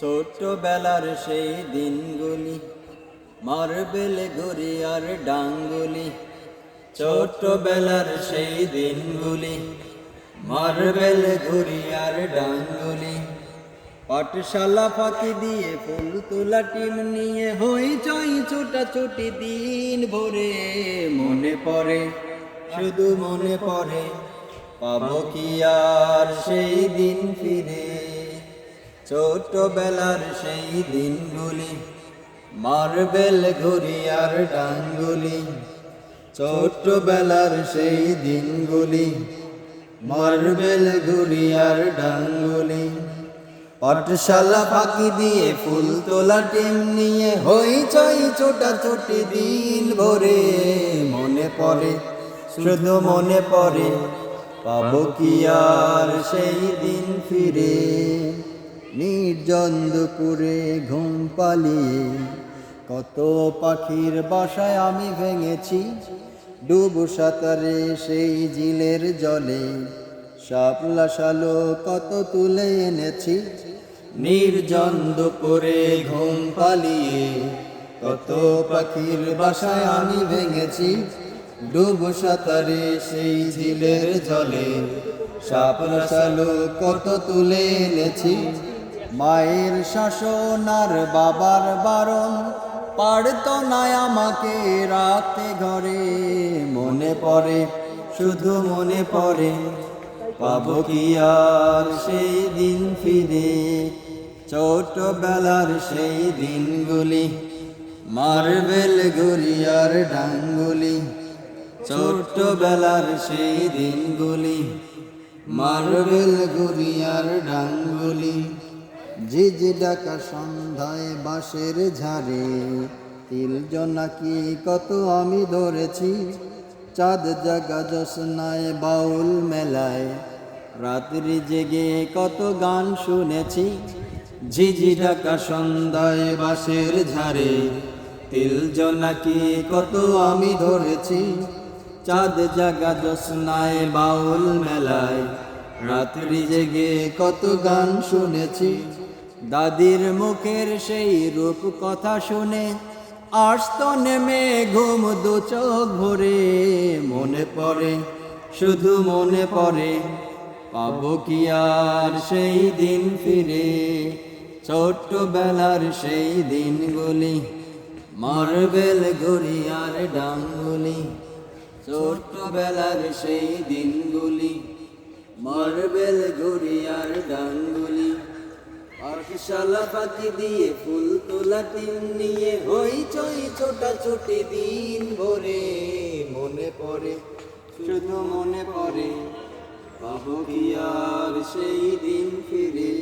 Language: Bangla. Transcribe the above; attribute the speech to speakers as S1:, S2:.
S1: ছোট্টবেলার সেই দিনগুলি, মার্বেল আর ডাঙ্গুলি। ছোট্টবেলার সেই দিনগুলি, মার্বেল ঘুরি আর ডাঙ্গুলি। পাঠশালা ফাঁকি দিয়ে ফুল তোলা টিম নিয়ে হই চই ছোটা ছুটি দিন ভরে। মনে পড়ে, শুধু মনে পড়ে, পাবো কি আর সেই দিন ফিরে? ছোটবেলার সেই দিনগুলি, মার্বেল ঘুরি আর ডাঙ্গুলি, ছোটবেলার সেই দিনগুলি, মার্বেল ঘুরি আর ডাঙ্গুলি। পাঠশালা ফাঁকি দিয়ে ফুল তোলা টিম নিয়ে হই চই ছোটা ছোটি দিন ভরে। মনে পড়ে, শুধু মনে পড়ে, পাবো কি আর সেই দিন ফিরে? নির্জন দুপুরে ঘুম পালিয়ে কত পাখির বাসায় আমি ভেঙেছি। ডুবু সাঁতারে সেই জিলের জলে শাপলা শালো কত তুলে এনেছি। নির্জন দুপুরে ঘুম পালিয়ে কত পাখির বাসায় আমি ভেঙেছি। ডুবু সাঁতারে সেই ঝিলের জলে শাপলা শালো কত তুলে এনেছি। মায়ের শাসন আর বাবার বারণ পারতো না আমাকে রাতে ঘরে। মনে পড়ে, শুধু মনে পড়ে, পাবো কি আর সেই দিন ফিরে? ছোটবেলার সেই দিনগুলি মার্বেল ঘুরি আর ডাঙ্গুলি, ছোটবেলার সেই দিনগুলি মার্বেল ঘুরি আর ডাঙ্গুলি। ঝিঝি ডাকা সন্ধ্যায় বাঁশের ঝাড়ে তিল জনাকি কত আমি ধরেছি। চাঁদ জাগা জোসনায় বাউল মেলায়, রাত্রি জেগে কত গান শুনেছি। ঝিঝি ঢাকা সন্ধ্যায় বাঁশের ঝাড়ে তিল জনাকি কত আমি ধরেছি। চাঁদ জাগা জোসনায় বাউল মেলায়, রাত্রি জেগে কত গান শুনেছি। দাদির মুখের সেই রূপ কথা শুনে আসত নেমে ঘুম দু চোখ ভরে মনে পড়ে, শুধু মনে পড়ে, পাবো কি আর সেই দিন ফিরে? ছোট্টবেলার সেই দিনগুলি, মার্বেল ঘুরি আর ডাঙ্গুলি, ছোট্টবেলার সেই দিনগুলি, মার্বেল ঘুরি আর ডাঙ্গুলি। পাঠশালা ফাঁকি দিয়ে ফুল তোলা টিম নিয়ে হই চই ছোটা ছুটি দিন ভরে। মনে পড়ে, শুধু মনে পড়ে পাবো কি আর সেই দিন ফিরে?